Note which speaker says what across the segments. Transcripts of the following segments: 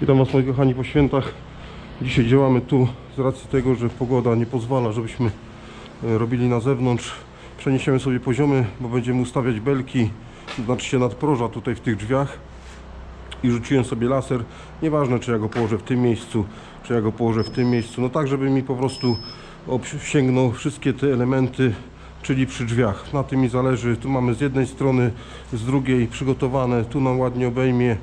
Speaker 1: Witam Was moi kochani po świętach. Dzisiaj działamy tu z racji tego, że pogoda nie pozwala, żebyśmy e, robili na zewnątrz. Przeniesiemy sobie poziomy, bo będziemy ustawiać belki, znaczy się nadproża tutaj w tych drzwiach. I rzuciłem sobie laser. Nieważne czy ja go położę w tym miejscu, czy ja go położę w tym miejscu. No tak, żeby mi po prostu obsięgnął wszystkie te elementy, czyli przy drzwiach. Na tym mi zależy. Tu mamy z jednej strony, z drugiej przygotowane. Tu nam ładnie obejmie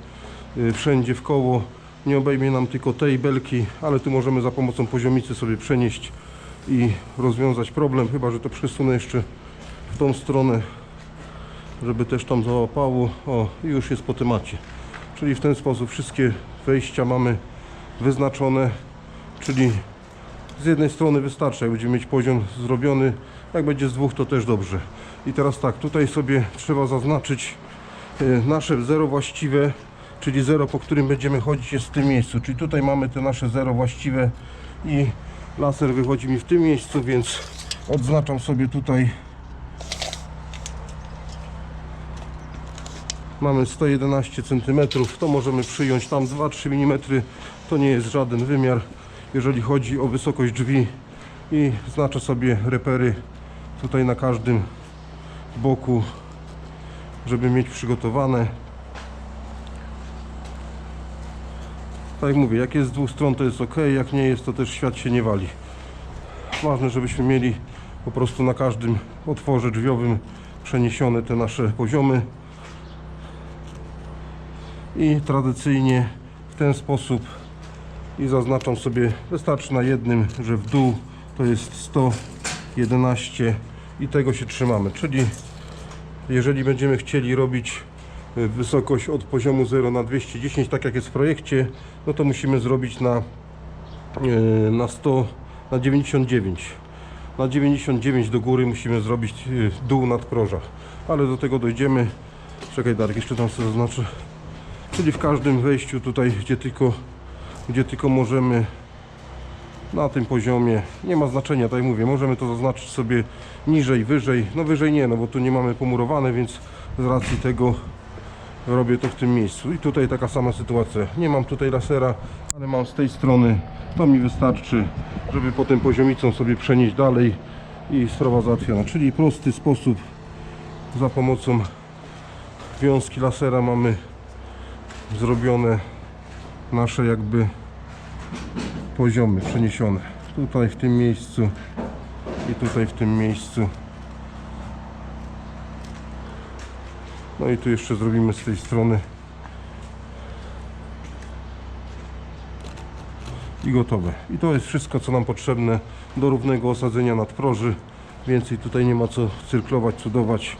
Speaker 1: y, wszędzie w koło. Nie obejmie nam tylko tej belki, ale tu możemy za pomocą poziomicy sobie przenieść i rozwiązać problem. Chyba, że to przesunę jeszcze w tą stronę, żeby też tam załapało. O, i już jest po temacie. Czyli w ten sposób wszystkie wejścia mamy wyznaczone, czyli z jednej strony wystarczy, jak będziemy mieć poziom zrobiony, jak będzie z dwóch to też dobrze. I teraz tak, tutaj sobie trzeba zaznaczyć y, nasze zero właściwe, czyli zero, po którym będziemy chodzić jest w tym miejscu. Czyli tutaj mamy te nasze zero właściwe i laser wychodzi mi w tym miejscu, więc odznaczam sobie tutaj Mamy 111 cm, to możemy przyjąć tam 2-3 mm, to nie jest żaden wymiar, jeżeli chodzi o wysokość drzwi i znaczę sobie repery tutaj na każdym boku, żeby mieć przygotowane. Tak jak mówię, jak jest z dwóch stron to jest ok, jak nie jest to też świat się nie wali. Ważne, żebyśmy mieli po prostu na każdym otworze drzwiowym przeniesione te nasze poziomy i tradycyjnie w ten sposób i zaznaczam sobie wystarczy na jednym, że w dół to jest 111 i tego się trzymamy czyli jeżeli będziemy chcieli robić wysokość od poziomu 0 na 210 tak jak jest w projekcie no to musimy zrobić na y, na 100 na 99 na 99 do góry musimy zrobić y, dół nadproża. Ale do tego dojdziemy. Czekaj Darek jeszcze tam sobie zaznaczę. Czyli w każdym wejściu tutaj, gdzie tylko, gdzie tylko możemy na tym poziomie, nie ma znaczenia, tak jak mówię, możemy to zaznaczyć sobie niżej, wyżej, no wyżej nie, no bo tu nie mamy pomurowane, więc z racji tego robię to w tym miejscu. I tutaj taka sama sytuacja, nie mam tutaj lasera, ale mam z tej strony, to mi wystarczy, żeby potem poziomicą sobie przenieść dalej i sprawa załatwiona, czyli prosty sposób. Za pomocą wiązki lasera mamy zrobione nasze jakby poziomy przeniesione. Tutaj w tym miejscu i tutaj w tym miejscu no i tu jeszcze zrobimy z tej strony i gotowe i to jest wszystko co nam potrzebne do równego osadzenia nadproży więcej tutaj nie ma co cyrklować, cudować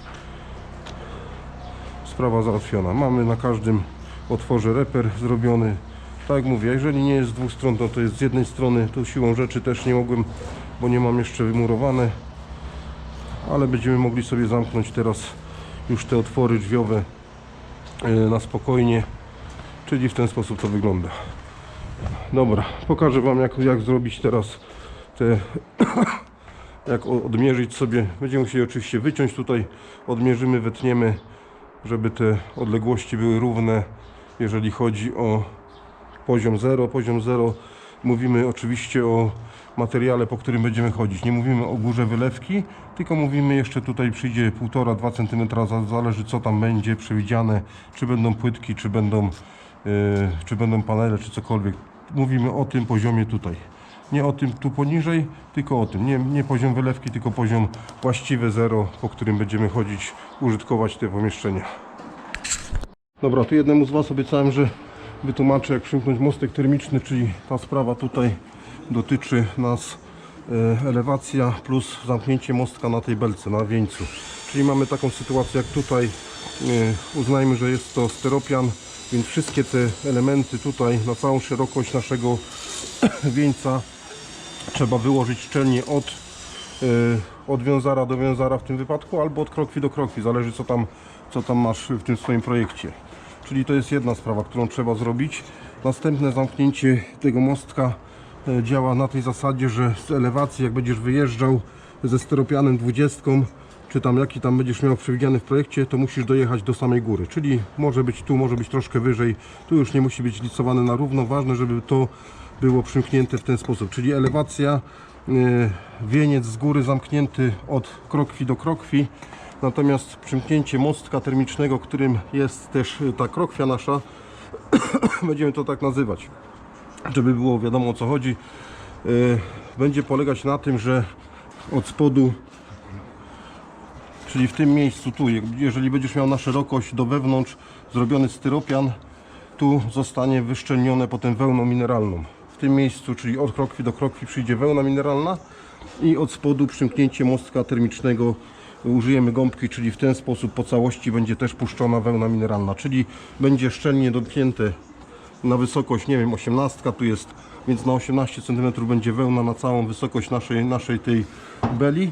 Speaker 1: sprawa załatwiona mamy na każdym otworze reper zrobiony. Tak jak mówię, jeżeli nie jest z dwóch stron, to, to jest z jednej strony. Tu siłą rzeczy też nie mogłem, bo nie mam jeszcze wymurowane. Ale będziemy mogli sobie zamknąć teraz już te otwory drzwiowe e, na spokojnie. Czyli w ten sposób to wygląda. Dobra, pokażę Wam jak, jak zrobić teraz te jak odmierzyć sobie. Będziemy musieli oczywiście wyciąć tutaj, odmierzymy, wytniemy, żeby te odległości były równe, jeżeli chodzi o poziom 0. Poziom 0 mówimy oczywiście o materiale, po którym będziemy chodzić. Nie mówimy o górze wylewki, tylko mówimy jeszcze tutaj przyjdzie 1,5-2 cm, za- zależy co tam będzie przewidziane, czy będą płytki, czy będą, yy, czy będą panele, czy cokolwiek. Mówimy o tym poziomie tutaj. Nie o tym tu poniżej, tylko o tym. Nie, nie poziom wylewki, tylko poziom właściwy 0, po którym będziemy chodzić, użytkować te pomieszczenia. Dobra, tu jednemu z Was obiecałem, że wytłumaczę jak przymknąć mostek termiczny, czyli ta sprawa tutaj dotyczy nas e, elewacja plus zamknięcie mostka na tej belce, na wieńcu. Czyli mamy taką sytuację jak tutaj, e, uznajmy, że jest to steropian, więc wszystkie te elementy tutaj na całą szerokość naszego wieńca trzeba wyłożyć szczelnie od, e, od wiązara do wiązara w tym wypadku, albo od krokwi do krokwi, zależy co tam, co tam masz w tym swoim projekcie. Czyli to jest jedna sprawa, którą trzeba zrobić. Następne zamknięcie tego mostka działa na tej zasadzie, że z elewacji jak będziesz wyjeżdżał ze steropianem 20, czy tam jaki tam będziesz miał przewidziany w projekcie, to musisz dojechać do samej góry. Czyli może być tu, może być troszkę wyżej. Tu już nie musi być licowane na równo. Ważne, żeby to było przymknięte w ten sposób. Czyli elewacja, yy, wieniec z góry zamknięty od krokwi do krokwi. Natomiast przymknięcie mostka termicznego, którym jest też ta krokwia nasza, będziemy to tak nazywać, żeby było wiadomo o co chodzi, yy, będzie polegać na tym, że od spodu Czyli w tym miejscu tu, jeżeli będziesz miał na szerokość do wewnątrz zrobiony styropian, tu zostanie wyszczelnione potem wełną mineralną. W tym miejscu, czyli od krokwi do krokwi przyjdzie wełna mineralna i od spodu przymknięcie mostka termicznego użyjemy gąbki, czyli w ten sposób po całości będzie też puszczona wełna mineralna, czyli będzie szczelnie dopięte na wysokość, nie wiem, 18 tu jest, więc na 18 cm będzie wełna na całą wysokość naszej, naszej tej beli.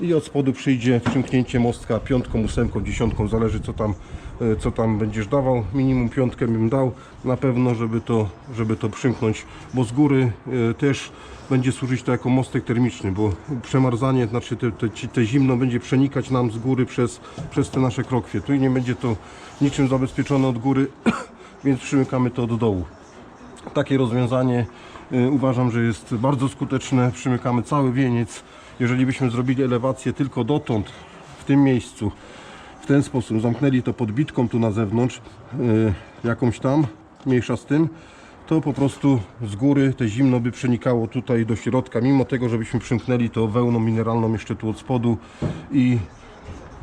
Speaker 1: Yy, I od spodu przyjdzie przymknięcie mostka piątką, ósemką, dziesiątką, zależy co tam, yy, co tam będziesz dawał. Minimum piątkę bym dał na pewno, żeby to, żeby to przymknąć, bo z góry yy, też będzie służyć to jako mostek termiczny, bo przemarzanie, znaczy te, te, te zimno będzie przenikać nam z góry przez, przez te nasze krokwie. Tu nie będzie to niczym zabezpieczone od góry, więc przymykamy to do dołu. Takie rozwiązanie y, uważam, że jest bardzo skuteczne. Przymykamy cały wieniec. Jeżeli byśmy zrobili elewację tylko dotąd, w tym miejscu, w ten sposób, zamknęli to podbitką tu na zewnątrz, y, jakąś tam, mniejsza z tym, to po prostu z góry te zimno by przenikało tutaj do środka, mimo tego, żebyśmy przymknęli to wełną mineralną jeszcze tu od spodu i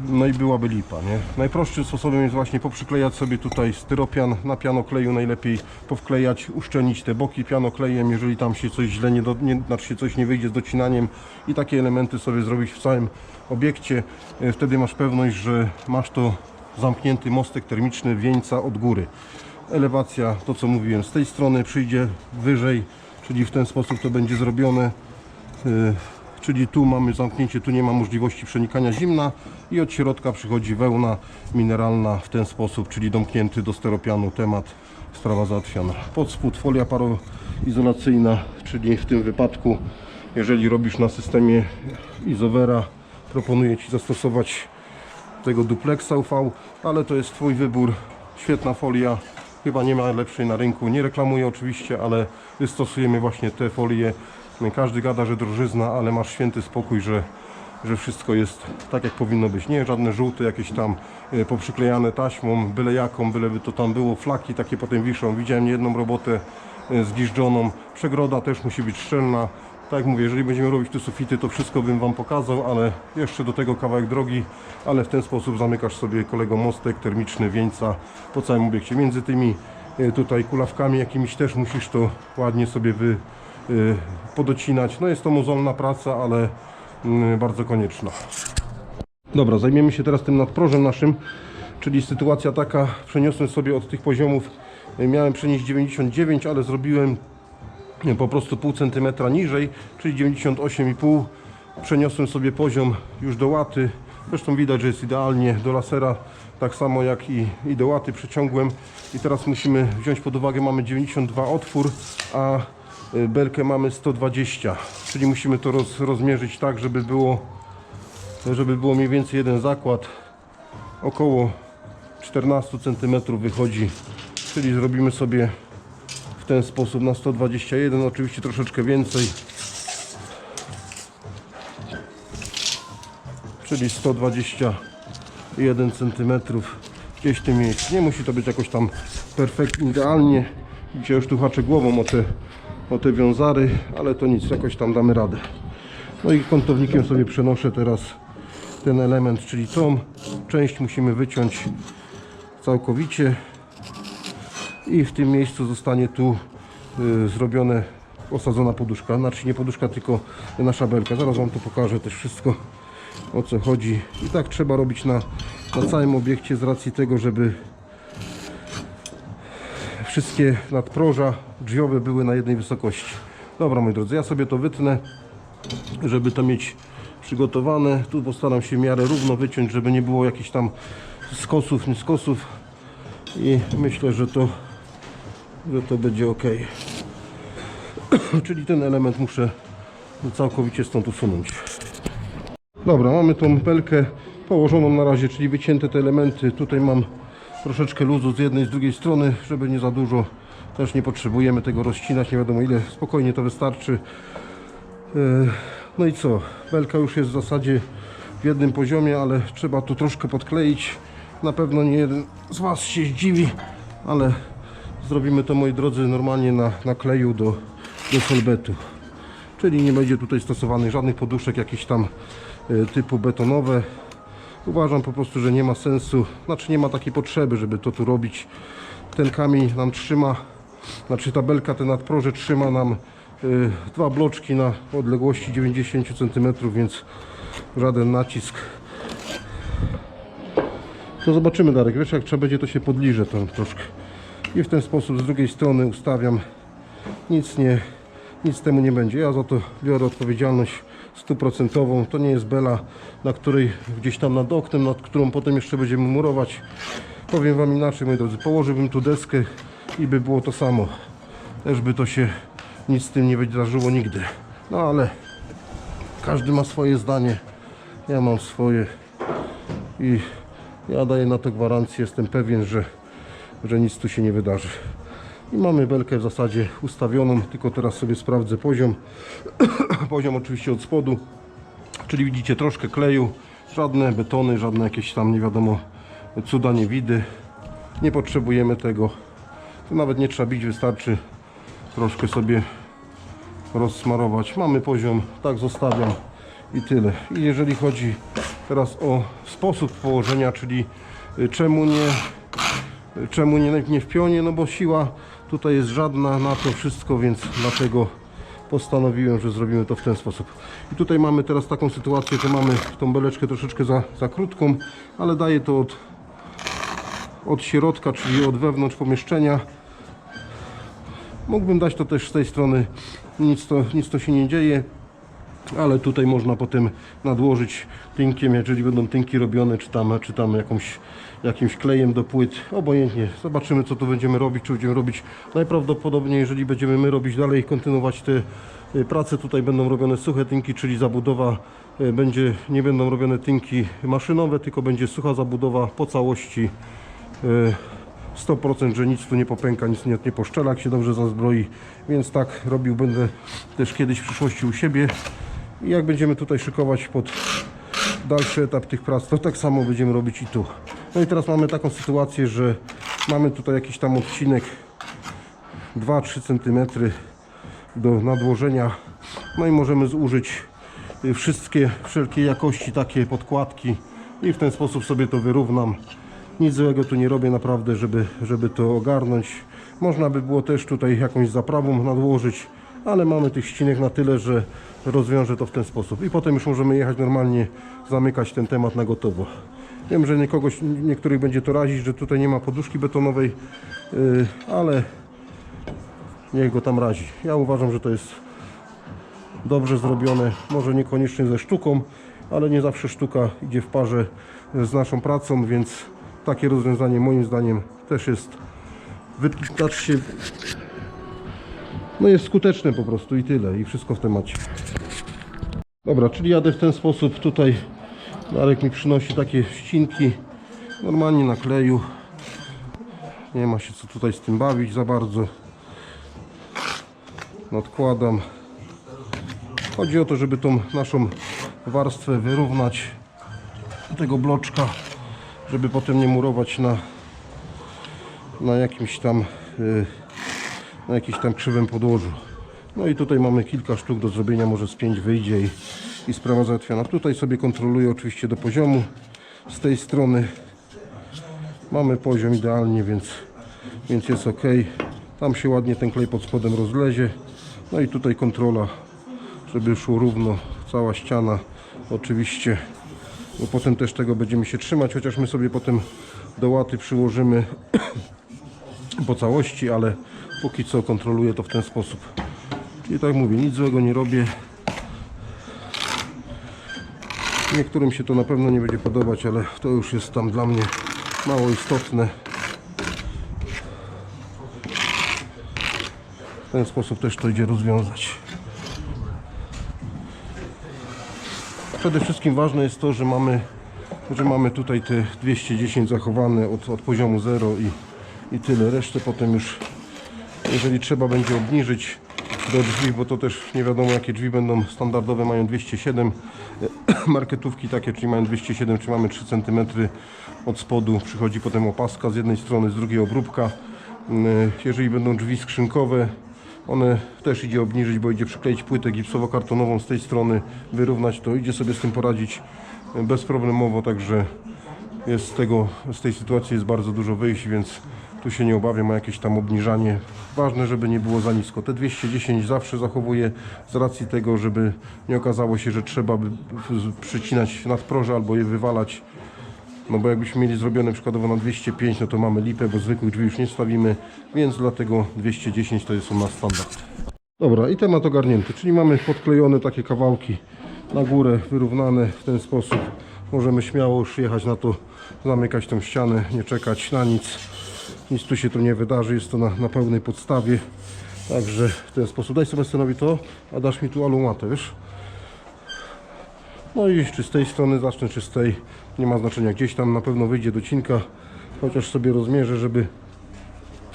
Speaker 1: no i byłaby lipa, nie? Najprostszym sposobem jest właśnie poprzyklejać sobie tutaj styropian na pianokleju najlepiej powklejać, uszczelnić te boki pianoklejem, jeżeli tam się coś źle nie, do, nie znaczy się coś nie wyjdzie z docinaniem i takie elementy sobie zrobić w całym obiekcie. E, Wtedy masz pewność, że masz to zamknięty mostek termiczny wieńca od góry. Elewacja, to co mówiłem, z tej strony przyjdzie wyżej, czyli w ten sposób to będzie zrobione. Czyli tu mamy zamknięcie, tu nie ma możliwości przenikania zimna i od środka przychodzi wełna mineralna w ten sposób, czyli domknięty do steropianu temat, sprawa załatwiona. Pod spód folia paroizolacyjna, czyli w tym wypadku, jeżeli robisz na systemie Izowera, proponuję Ci zastosować tego duplexa UV, ale to jest Twój wybór. Świetna folia, chyba nie ma lepszej na rynku. Nie reklamuję oczywiście, ale stosujemy właśnie te folie. Każdy gada, że drożyzna, ale masz święty spokój, że, że wszystko jest tak jak powinno być. Nie żadne żółte jakieś tam e, poprzyklejane taśmą, byle jaką, byleby to tam było. Flaki takie potem wiszą. Widziałem niejedną robotę e, zgiżdżoną. Przegroda też musi być szczelna. Tak jak mówię, jeżeli będziemy robić tu sufity, to wszystko bym Wam pokazał, ale jeszcze do tego kawałek drogi, ale w ten sposób zamykasz sobie kolego mostek termiczny wieńca po całym obiekcie. Między tymi e, tutaj kulawkami jakimiś też musisz to ładnie sobie wy, podocinać. No jest to mozolna praca, ale mm, bardzo konieczna. Dobra, zajmiemy się teraz tym nadprożem naszym, czyli sytuacja taka, przeniosłem sobie od tych poziomów, miałem przenieść 99, ale zrobiłem po prostu pół centymetra niżej, czyli 98,5. Przeniosłem sobie poziom już do łaty. Zresztą widać, że jest idealnie do lasera, tak samo jak i, i do łaty przeciągłem. I teraz musimy wziąć pod uwagę, mamy 92 otwór, a y, belkę mamy 120. Czyli musimy to roz, rozmierzyć tak, żeby było, żeby było mniej więcej jeden zakład. Około 14 cm wychodzi, czyli zrobimy sobie w ten sposób na 121, oczywiście troszeczkę więcej. Czyli 121 cm gdzieś w tym miejscu. Nie musi to być jakoś tam perfektnie, idealnie. Dzisiaj już tu haczę głową o te, o te wiązary, ale to nic, jakoś tam damy radę. No i kątownikiem sobie przenoszę teraz ten element, czyli tą część musimy wyciąć całkowicie i w tym miejscu zostanie tu y, zrobione osadzona poduszka, znaczy nie poduszka, tylko nasza belka. Zaraz Wam to pokażę też wszystko o co chodzi. I tak trzeba robić na, na całym obiekcie z racji tego, żeby wszystkie nadproża drzwiowe były na jednej wysokości. Dobra moi drodzy, ja sobie to wytnę, żeby to mieć przygotowane. Tu postaram się w miarę równo wyciąć, żeby nie było jakichś tam skosów, nie skosów i myślę, że to że to będzie ok. Czyli ten element muszę całkowicie stąd usunąć. Dobra, mamy tą belkę położoną na razie, czyli wycięte te elementy. Tutaj mam troszeczkę luzu z jednej z drugiej strony, żeby nie za dużo. Też nie potrzebujemy tego rozcinać, nie wiadomo ile. Spokojnie to wystarczy. E, No i co? Belka już jest w zasadzie w jednym poziomie, ale trzeba tu troszkę podkleić. Na pewno nie jeden z Was się zdziwi, ale zrobimy to moi drodzy normalnie na, na kleju do, do solbetu. Czyli nie będzie tutaj stosowanych żadnych poduszek jakichś tam e, typu betonowe. Uważam po prostu, że nie ma sensu, znaczy nie ma takiej potrzeby, żeby to tu robić. Ten kamień nam trzyma, znaczy ta belka, ten nadproże trzyma nam y, dwa bloczki na odległości 90 cm, więc żaden nacisk. To zobaczymy Darek, wiesz jak trzeba będzie to się podliże to troszkę. I w ten sposób z drugiej strony ustawiam. Nic nie, nic temu nie będzie. Ja za to biorę odpowiedzialność stuprocentową. To nie jest bela, na której gdzieś tam nad oknem, nad którą potem jeszcze będziemy murować. Powiem Wam inaczej, moi drodzy. Położyłbym tu deskę i by było to samo. Też by to się nic z tym nie wydarzyło nigdy. No ale każdy ma swoje zdanie. Ja mam swoje i ja daję na to gwarancję. Jestem pewien, że, że nic tu się nie wydarzy. I mamy belkę w zasadzie ustawioną, tylko teraz sobie sprawdzę poziom. poziom oczywiście od spodu, czyli widzicie troszkę kleju, żadne betony, żadne jakieś tam nie wiadomo cuda nie widy. Nie potrzebujemy tego. Tu nawet nie trzeba bić, wystarczy troszkę sobie rozsmarować. Mamy poziom, tak zostawiam i tyle. I jeżeli chodzi teraz o sposób położenia, czyli y, czemu nie czemu nie, nie w pionie, no bo siła tutaj jest żadna na to wszystko, więc dlatego postanowiłem, że zrobimy to w ten sposób. I tutaj mamy teraz taką sytuację, że mamy tą beleczkę troszeczkę za, za krótką, ale daje to od, od środka, czyli od wewnątrz pomieszczenia. Mógłbym dać to też z tej strony, nic to, nic to się nie dzieje, ale tutaj można potem nadłożyć tynkiem, jeżeli będą tynki robione, czy tam, czy tam jakąś, jakimś klejem do płyt, obojętnie. Zobaczymy co tu będziemy robić, czy będziemy robić. Najprawdopodobniej, jeżeli będziemy my robić dalej, kontynuować te y, prace, tutaj będą robione suche tynki, czyli zabudowa y, będzie, nie będą robione tynki maszynowe, tylko będzie sucha zabudowa po całości. Y, 100%, że nic tu nie popęka, nic nie, nie poszczela, jak się dobrze zazbroi, więc tak robił będę też kiedyś w przyszłości u siebie i jak będziemy tutaj szykować pod dalszy etap tych prac, to tak samo będziemy robić i tu. No i teraz mamy taką sytuację, że mamy tutaj jakiś tam odcinek 2-3 cm do nadłożenia, no i możemy zużyć y, wszystkie, wszelkie jakości takie podkładki i w ten sposób sobie to wyrównam. Nic złego tu nie robię naprawdę, żeby, żeby to ogarnąć. Można by było też tutaj jakąś zaprawą nadłożyć, ale mamy tych ścinek na tyle, że rozwiążę to w ten sposób. I potem już możemy jechać normalnie, zamykać ten temat na gotowo. Wiem, że niekogoś, niektórych będzie to razić, że tutaj nie ma poduszki betonowej, yy, ale niech go tam razi. Ja uważam, że to jest dobrze zrobione, może niekoniecznie ze sztuką, ale nie zawsze sztuka idzie w parze z naszą pracą, więc takie rozwiązanie moim zdaniem też jest wytać się no jest skuteczne po prostu i tyle i wszystko w temacie. Dobra, czyli jadę w ten sposób tutaj. Darek mi przynosi takie ścinki normalnie na kleju. Nie ma się co tutaj z tym bawić za bardzo. Nadkładam. Chodzi o to, żeby tą naszą warstwę wyrównać tego bloczka żeby potem nie murować na na jakimś tam y, na jakimś tam krzywym podłożu. No i tutaj mamy kilka sztuk do zrobienia może z pięć wyjdzie i, i sprawa załatwiona. Tutaj sobie kontroluję oczywiście do poziomu. Z tej strony mamy poziom idealnie więc, więc jest ok. Tam się ładnie ten klej pod spodem rozlezie. No i tutaj kontrola żeby szło równo. Cała ściana oczywiście bo potem też tego będziemy się trzymać, chociaż my sobie potem do łaty przyłożymy po całości, ale póki co kontroluję to w ten sposób. I tak mówię, nic złego nie robię. Niektórym się to na pewno nie będzie podobać, ale to już jest tam dla mnie mało istotne. W ten sposób też to idzie rozwiązać. Przede wszystkim ważne jest to, że mamy, że mamy tutaj te 210 zachowane od, od poziomu 0 i, i tyle. Resztę potem już, jeżeli trzeba będzie obniżyć do drzwi, bo to też nie wiadomo jakie drzwi będą standardowe, mają 207 marketówki takie, czyli mają 207, czy mamy 3 cm od spodu, przychodzi potem opaska z jednej strony, z drugiej obróbka. Yy, Jeżeli będą drzwi skrzynkowe, one też idzie obniżyć, bo idzie przykleić płytę gipsowo-kartonową z tej strony, wyrównać to, idzie sobie z tym poradzić yy, bezproblemowo, także jest z tego, z tej sytuacji jest bardzo dużo wyjść, więc tu się nie obawiam o jakieś tam obniżanie. Ważne, żeby nie było za nisko. Te 210 zawsze zachowuję z racji tego, żeby nie okazało się, że trzeba by przycinać nadproże albo je wywalać. No bo jakbyśmy mieli zrobione przykładowo na 205, no to mamy lipę, bo zwykłych drzwi już nie stawimy, więc dlatego 210 to jest u nas standard. Dobra, i temat ogarnięty, czyli mamy podklejone takie kawałki na górę, wyrównane w ten sposób. Możemy śmiało już jechać na to, zamykać tą ścianę, nie czekać na nic. Nic tu się tu nie wydarzy, jest to na, na pełnej podstawie. Także w ten sposób. Daj sobie scenowi to, a dasz mi tu alumatę, wiesz? No i czy z tej strony zacznę, czy z tej, nie ma znaczenia. Gdzieś tam na pewno wyjdzie docinka, chociaż sobie rozmierzę, żeby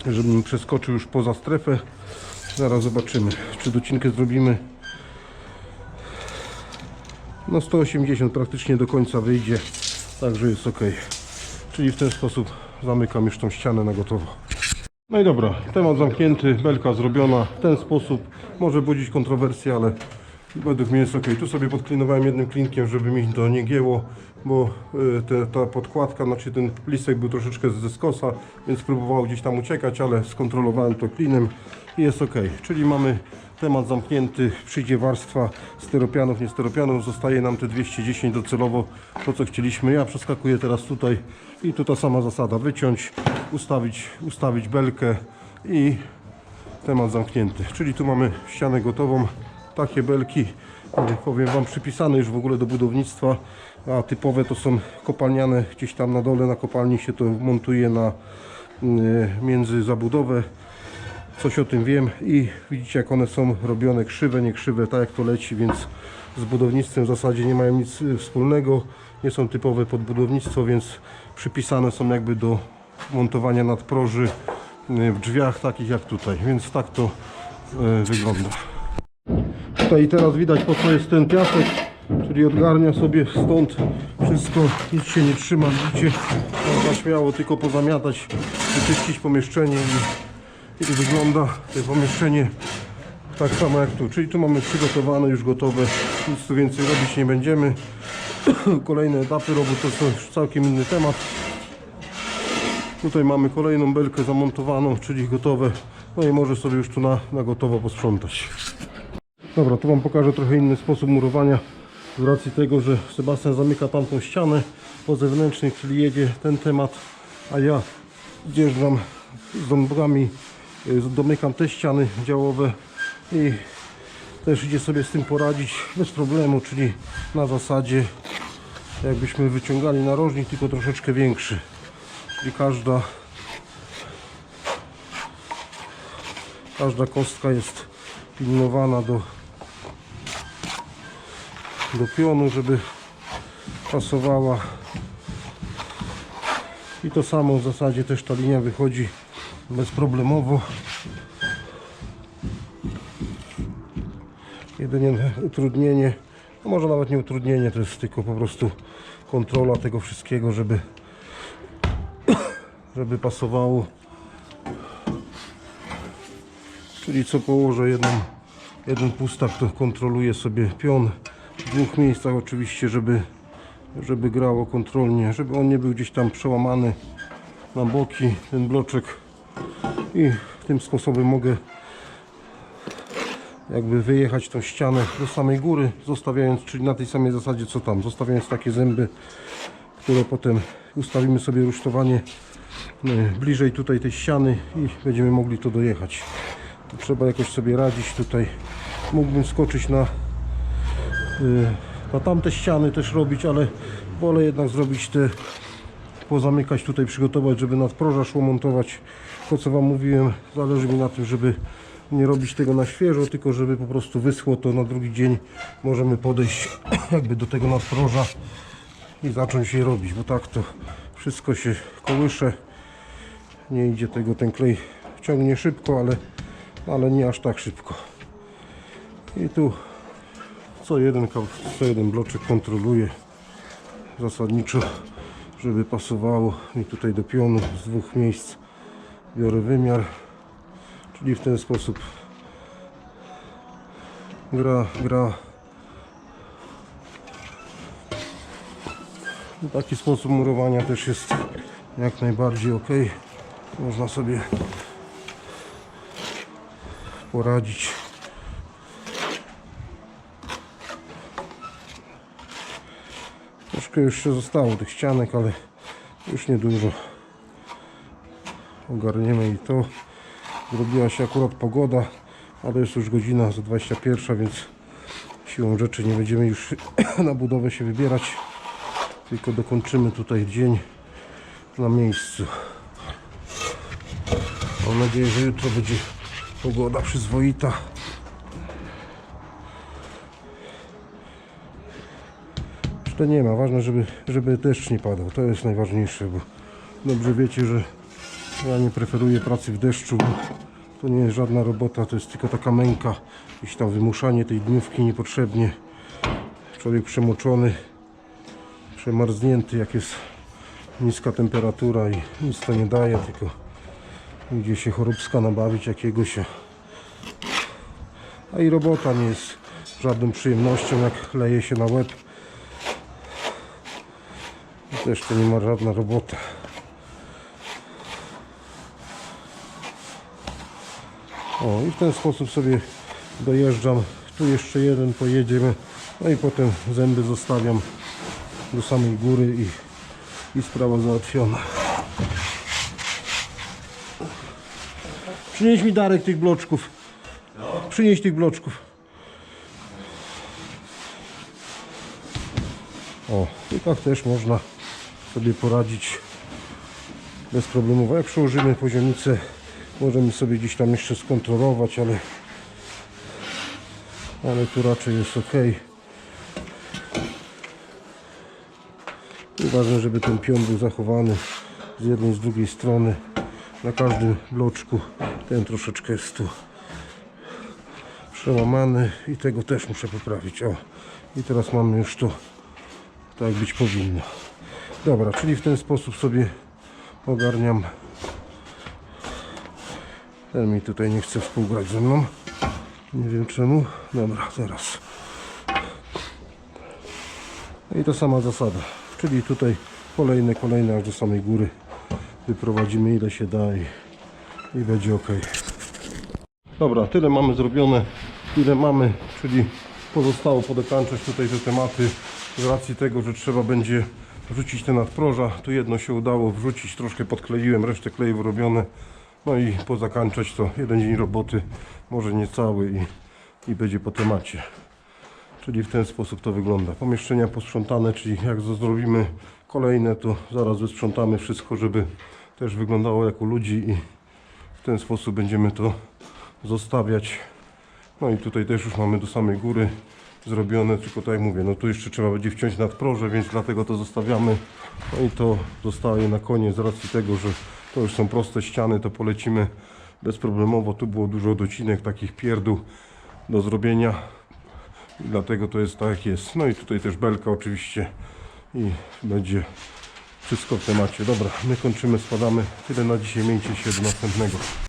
Speaker 1: żebym przeskoczył już poza strefę. Zaraz zobaczymy, czy docinkę zrobimy. No 180 praktycznie do końca wyjdzie, także jest ok. Czyli w ten sposób zamykam już tą ścianę na gotowo. No i dobra, temat zamknięty, belka zrobiona w ten sposób. Może budzić kontrowersje, ale według mnie jest ok. Tu sobie podklinowałem jednym klinkiem, żeby mi to nie gięło, bo y, te, ta podkładka, znaczy ten listek był troszeczkę ze skosa, więc próbował gdzieś tam uciekać, ale skontrolowałem to klinem i jest ok. Czyli mamy temat zamknięty, przyjdzie warstwa styropianów, nie styropianów, zostaje nam te 210 docelowo, to co chcieliśmy. Ja przeskakuję teraz tutaj i tu ta sama zasada, wyciąć, ustawić, ustawić belkę i temat zamknięty. Czyli tu mamy ścianę gotową, takie belki, e, powiem Wam, przypisane już w ogóle do budownictwa, a typowe to są kopalniane, gdzieś tam na dole na kopalni się to montuje na y, między zabudowę. Coś o tym wiem i widzicie jak one są robione krzywe, nie krzywe, tak jak to leci, więc z budownictwem w zasadzie nie mają nic y, wspólnego. Nie są typowe pod budownictwo, więc przypisane są jakby do montowania nadproży y, w drzwiach takich jak tutaj, więc tak to y, wygląda. Tutaj teraz widać po co jest ten piasek, czyli odgarnia sobie stąd wszystko, nic się nie trzyma, widzicie, można śmiało tylko pozamiatać, wyczyścić pomieszczenie i, i wygląda to pomieszczenie tak samo jak tu, czyli tu mamy przygotowane, już gotowe, nic tu więcej robić nie będziemy. Kolejne etapy roboty to są już całkiem inny temat. Tutaj mamy kolejną belkę zamontowaną, czyli gotowe, no i może sobie już tu na, na gotowo posprzątać. Dobra, tu Wam pokażę trochę inny sposób murowania z racji tego, że Sebastian zamyka tamtą ścianę po zewnętrznej, czyli jedzie ten temat, a ja zjeżdżam z dąbkami, domykam te ściany działowe i też idzie sobie z tym poradzić bez problemu, czyli na zasadzie jakbyśmy wyciągali narożnik, tylko troszeczkę większy. Czyli każda każda kostka jest pilnowana do do pionu, żeby pasowała i to samo w zasadzie też ta linia wychodzi bezproblemowo. Jedynie utrudnienie no może nawet nie utrudnienie to jest tylko po prostu kontrola tego wszystkiego żeby żeby pasowało. Czyli co położę jedną, jeden pustak to kontroluje sobie pion. W dwóch miejscach oczywiście żeby żeby grało kontrolnie żeby on nie był gdzieś tam przełamany na boki. Ten bloczek i tym sposobem mogę jakby wyjechać tą ścianę do samej góry zostawiając, czyli na tej samej zasadzie co tam. Zostawiając takie zęby które potem ustawimy sobie rusztowanie e, bliżej tutaj tej ściany i będziemy mogli to dojechać. Trzeba jakoś sobie radzić. Tutaj mógłbym skoczyć na y, na tamte ściany też robić, ale wolę jednak zrobić te pozamykać tutaj, przygotować, żeby nadproża szło montować. To co Wam mówiłem, zależy mi na tym, żeby nie robić tego na świeżo, tylko żeby po prostu wyschło to na drugi dzień. Możemy podejść jakby do tego nadproża i zacząć je robić, bo tak to wszystko się kołysze. Nie idzie tego, ten klej ciągnie szybko, ale, ale nie aż tak szybko. I tu co jeden, co jeden bloczek kontroluję zasadniczo żeby pasowało mi tutaj do pionu z dwóch miejsc. Biorę wymiar czyli w ten sposób. Gra, gra. Taki sposób murowania też jest jak najbardziej ok można sobie poradzić Troszkę już się zostało tych ścianek, ale już niedużo. Ogarniemy i to. Zrobiła się akurat pogoda, ale jest już godzina za 21, więc siłą rzeczy nie będziemy już na budowę się wybierać, tylko dokończymy tutaj dzień na miejscu. Mam nadzieję, że jutro będzie pogoda przyzwoita. To nie ma. Ważne, żeby, żeby deszcz nie padał. To jest najważniejsze, bo dobrze wiecie, że ja nie preferuję pracy w deszczu, bo to nie jest żadna robota, to jest tylko taka męka. Jakieś tam wymuszanie tej dniówki niepotrzebnie. Człowiek przemoczony, przemarznięty, jak jest niska temperatura i nic to nie daje, tylko idzie się choróbska nabawić jakiegoś. A i robota nie jest żadną przyjemnością, jak leje się na łeb. To nie ma żadna robota. O i w ten sposób sobie dojeżdżam. Tu jeszcze jeden pojedziemy. No i potem zęby zostawiam do samej góry i, i sprawa załatwiona. Przynieś mi Darek tych bloczków. Przynieś tych bloczków. O, i tak też można sobie poradzić bezproblemowo. Jak przełożymy pozionicę, możemy sobie gdzieś tam jeszcze skontrolować, ale ale tu raczej jest ok. I Ważne, żeby ten pion był zachowany z jednej z drugiej strony. Na każdym bloczku ten troszeczkę jest tu przełamany i tego też muszę poprawić. O, i teraz mamy już to tak być powinno. Dobra, czyli w ten sposób sobie ogarniam. Ten mi tutaj nie chce współgrać ze mną. Nie wiem czemu. Dobra, teraz. I to sama zasada. Czyli tutaj kolejne, kolejne aż do samej góry. Wyprowadzimy ile się da i, i będzie ok. Dobra, tyle mamy zrobione, ile mamy, czyli pozostało podokańczać tutaj te tematy z racji tego, że trzeba będzie wrzucić te nadproża. Tu jedno się udało wrzucić, troszkę podkleiłem, resztę kleju wyrobione. No i pozakańczać to jeden dzień roboty, może nie cały i, i będzie po temacie. Czyli w ten sposób to wygląda. Pomieszczenia posprzątane, czyli jak zrobimy kolejne, to zaraz wysprzątamy wszystko, żeby też wyglądało jak u ludzi i w ten sposób będziemy to zostawiać. No i tutaj też już mamy do samej góry zrobione, tylko tak jak mówię, no tu jeszcze trzeba będzie wciąć nadproże, więc dlatego to zostawiamy. No i to zostaje na koniec z racji tego, że to już są proste ściany, to polecimy bezproblemowo. Tu było dużo docinek, takich pierdół do zrobienia. I dlatego to jest tak jak jest. No i tutaj też belka oczywiście i będzie wszystko w temacie. Dobra, my kończymy, spadamy. Tyle na dzisiaj, miejcie się do następnego.